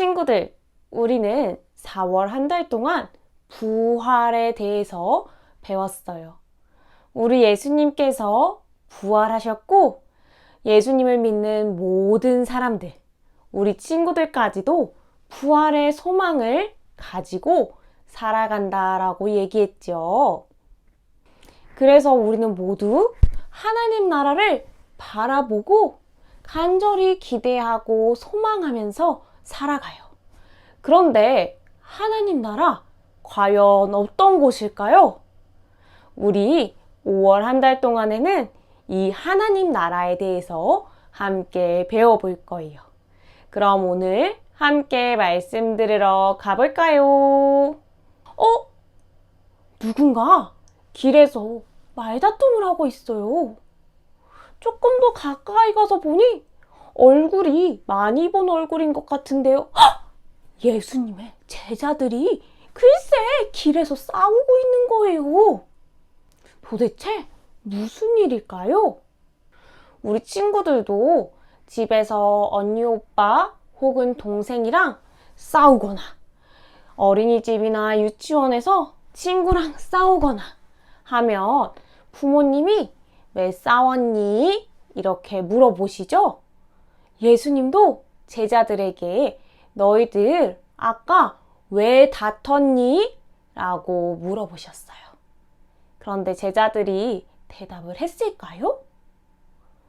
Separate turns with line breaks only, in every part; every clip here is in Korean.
친구들, 우리는 4월 한 달 동안 부활에 대해서 배웠어요. 우리 예수님께서 부활하셨고, 예수님을 믿는 모든 사람들, 우리 친구들까지도 부활의 소망을 가지고 살아간다라고 얘기했죠. 그래서 우리는 모두 하나님 나라를 바라보고 간절히 기대하고 소망하면서 살아가요. 그런데 하나님 나라 과연 어떤 곳일까요? 우리 5월 한 달 동안에는 이 하나님 나라에 대해서 함께 배워볼 거예요. 그럼 오늘 함께 말씀 들으러 가볼까요? 어? 누군가 길에서 말다툼을 하고 있어요. 조금 더 가까이 가서 보니 얼굴이 많이 본 얼굴인 것 같은데요. 헉! 예수님의 제자들이 글쎄 길에서 싸우고 있는 거예요. 도대체 무슨 일일까요? 우리 친구들도 집에서 언니 오빠 혹은 동생이랑 싸우거나 어린이집이나 유치원에서 친구랑 싸우거나 하면 부모님이 왜 싸웠니? 이렇게 물어보시죠? 예수님도 제자들에게 너희들 아까 왜 다퉜니? 라고 물어보셨어요. 그런데 제자들이 대답을 했을까요?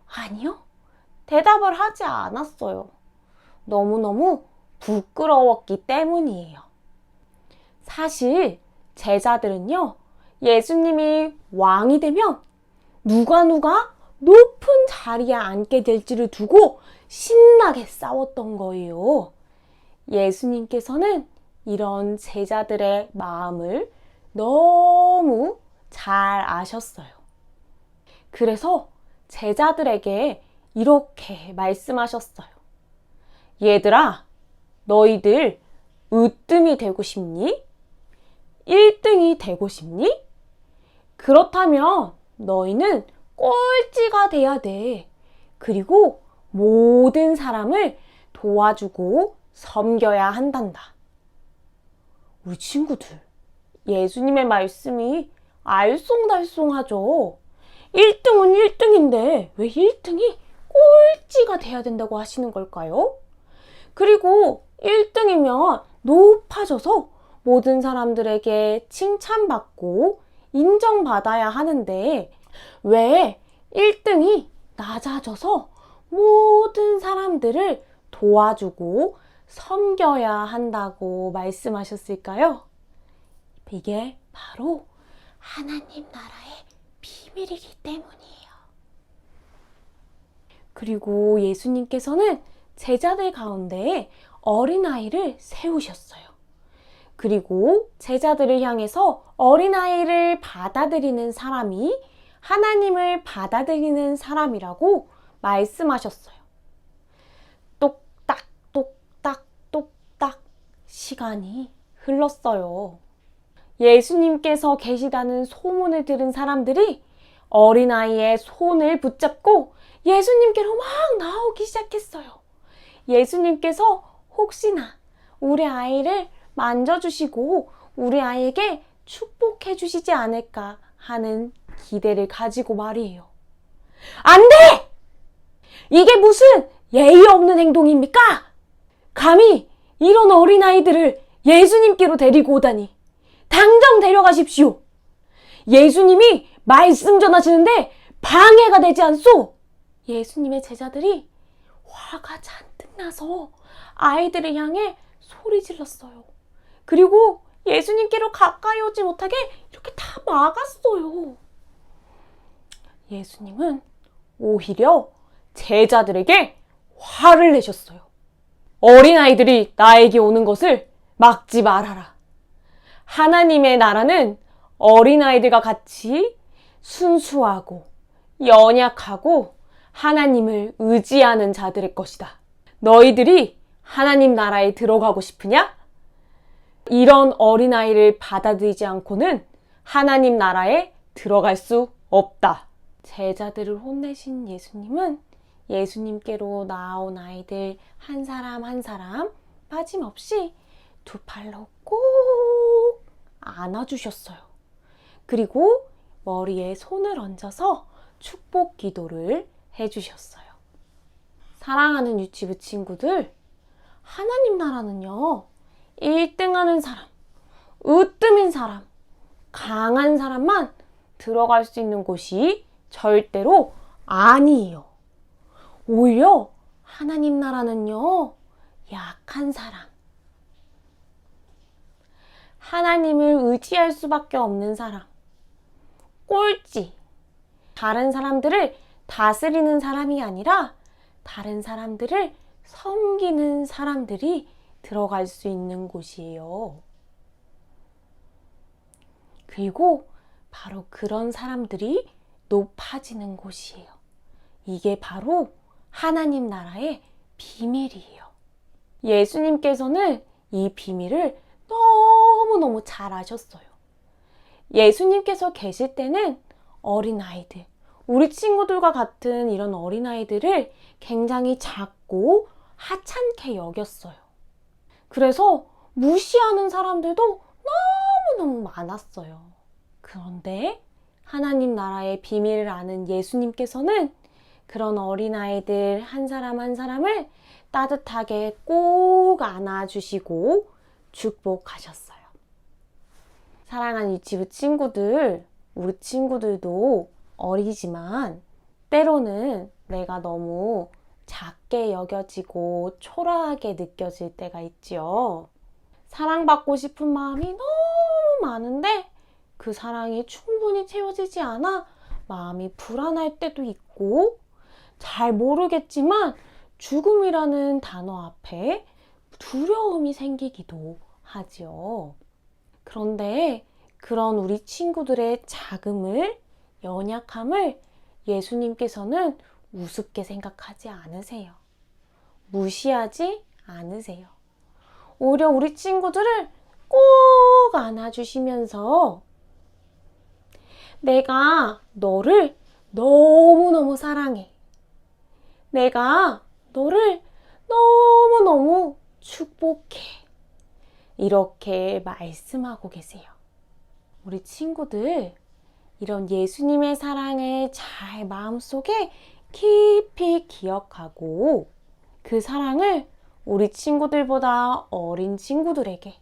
아니요. 대답을 하지 않았어요. 너무너무 부끄러웠기 때문이에요. 사실 제자들은요, 예수님이 왕이 되면 누가 누가 높은 자리에 앉게 될지를 두고 신나게 싸웠던 거예요. 예수님께서는 이런 제자들의 마음을 너무 잘 아셨어요. 그래서 제자들에게 이렇게 말씀하셨어요. 얘들아, 너희들 으뜸이 되고 싶니? 1등이 되고 싶니? 그렇다면 너희는 꼴찌가 돼야 돼. 그리고 모든 사람을 도와주고 섬겨야 한단다. 우리 친구들, 예수님의 말씀이 알쏭달쏭하죠. 1등은 1등인데 왜 1등이 꼴찌가 돼야 된다고 하시는 걸까요? 그리고 1등이면 높아져서 모든 사람들에게 칭찬받고 인정받아야 하는데 왜 1등이 낮아져서 모든 사람들을 도와주고 섬겨야 한다고 말씀하셨을까요? 이게 바로 하나님 나라의 비밀이기 때문이에요. 그리고 예수님께서는 제자들 가운데 어린아이를 세우셨어요. 그리고 제자들을 향해서 어린아이를 받아들이는 사람이 하나님을 받아들이는 사람이라고 말씀하셨어요. 똑딱, 똑딱, 똑딱 시간이 흘렀어요. 예수님께서 계시다는 소문을 들은 사람들이 어린아이의 손을 붙잡고 예수님께로 막 나오기 시작했어요. 예수님께서 혹시나 우리 아이를 만져주시고 우리 아이에게 축복해 주시지 않을까 하는 기대를 가지고 말이에요. 안 돼! 이게 무슨 예의 없는 행동입니까? 감히 이런 어린아이들을 예수님께로 데리고 오다니. 당장 데려가십시오. 예수님이 말씀 전하시는데 방해가 되지 않소. 예수님의 제자들이 화가 잔뜩 나서 아이들을 향해 소리 질렀어요. 그리고 예수님께로 가까이 오지 못하게 이렇게 다 막았어요. 예수님은 오히려 제자들에게 화를 내셨어요. 어린아이들이 나에게 오는 것을 막지 말아라. 하나님의 나라는 어린아이들과 같이 순수하고 연약하고 하나님을 의지하는 자들의 것이다. 너희들이 하나님 나라에 들어가고 싶으냐? 이런 어린아이를 받아들이지 않고는 하나님 나라에 들어갈 수 없다. 제자들을 혼내신 예수님은 예수님께로 나온 아이들 한 사람 한 사람 빠짐없이 두 팔로 꼭 안아주셨어요. 그리고 머리에 손을 얹어서 축복 기도를 해주셨어요. 사랑하는 유치부 친구들, 하나님 나라는요, 1등 하는 사람, 으뜸인 사람, 강한 사람만 들어갈 수 있는 곳이 절대로 아니에요. 오히려 하나님 나라는요, 약한 사람, 하나님을 의지할 수밖에 없는 사람, 꼴찌, 다른 사람들을 다스리는 사람이 아니라 다른 사람들을 섬기는 사람들이 들어갈 수 있는 곳이에요. 그리고 바로 그런 사람들이 높아지는 곳이에요. 이게 바로 하나님 나라의 비밀이에요. 예수님께서는 이 비밀을 너무너무 잘 아셨어요. 예수님께서 계실 때는 어린아이들, 우리 친구들과 같은 이런 어린아이들을 굉장히 작고 하찮게 여겼어요. 그래서 무시하는 사람들도 너무너무 많았어요. 그런데 하나님 나라의 비밀을 아는 예수님께서는 그런 어린아이들 한 사람 한 사람을 따뜻하게 꼭 안아주시고 축복하셨어요. 사랑하는 유치부 친구들, 우리 친구들도 어리지만 때로는 내가 너무 작게 여겨지고 초라하게 느껴질 때가 있지요. 사랑받고 싶은 마음이 너무 많은데 그 사랑이 충분히 채워지지 않아 마음이 불안할 때도 있고 잘 모르겠지만 죽음이라는 단어 앞에 두려움이 생기기도 하지요. 그런데 그런 우리 친구들의 자금을, 연약함을 예수님께서는 우습게 생각하지 않으세요. 무시하지 않으세요. 오히려 우리 친구들을 꼭 안아주시면서 내가 너를 너무너무 사랑해. 내가 너를 너무너무 축복해. 이렇게 말씀하고 계세요. 우리 친구들, 이런 예수님의 사랑을 잘 마음속에 깊이 기억하고 그 사랑을 우리 친구들보다 어린 친구들에게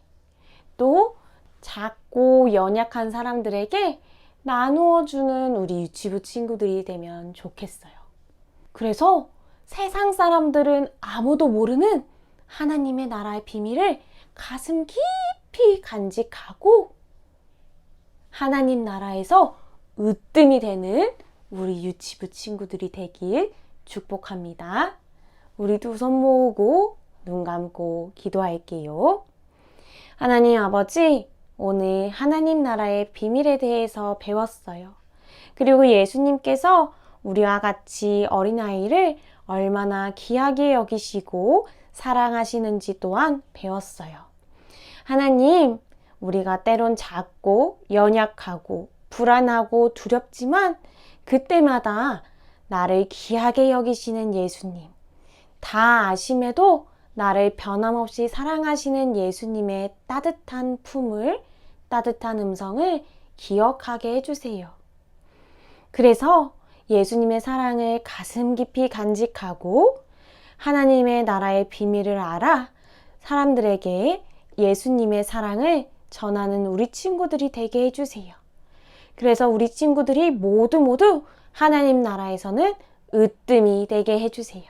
또 작고 연약한 사람들에게 나누어 주는 우리 유치부 친구들이 되면 좋겠어요. 그래서 세상 사람들은 아무도 모르는 하나님의 나라의 비밀을 가슴 깊이 간직하고 하나님 나라에서 으뜸이 되는 우리 유치부 친구들이 되길 축복합니다. 우리 두 손 모으고 눈 감고 기도할게요. 하나님 아버지, 오늘 하나님 나라의 비밀에 대해서 배웠어요. 그리고 예수님께서 우리와 같이 어린아이를 얼마나 귀하게 여기시고 사랑하시는지 또한 배웠어요. 하나님, 우리가 때론 작고 연약하고 불안하고 두렵지만 그때마다 나를 귀하게 여기시는 예수님, 다 아심에도 나를 변함없이 사랑하시는 예수님의 따뜻한 품을, 따뜻한 음성을 기억하게 해주세요. 그래서 예수님의 사랑을 가슴 깊이 간직하고 하나님의 나라의 비밀을 알아 사람들에게 예수님의 사랑을 전하는 우리 친구들이 되게 해주세요. 그래서 우리 친구들이 모두 모두 하나님 나라에서는 으뜸이 되게 해주세요.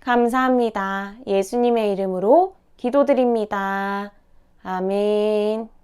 감사합니다. 예수님의 이름으로 기도드립니다. 아멘.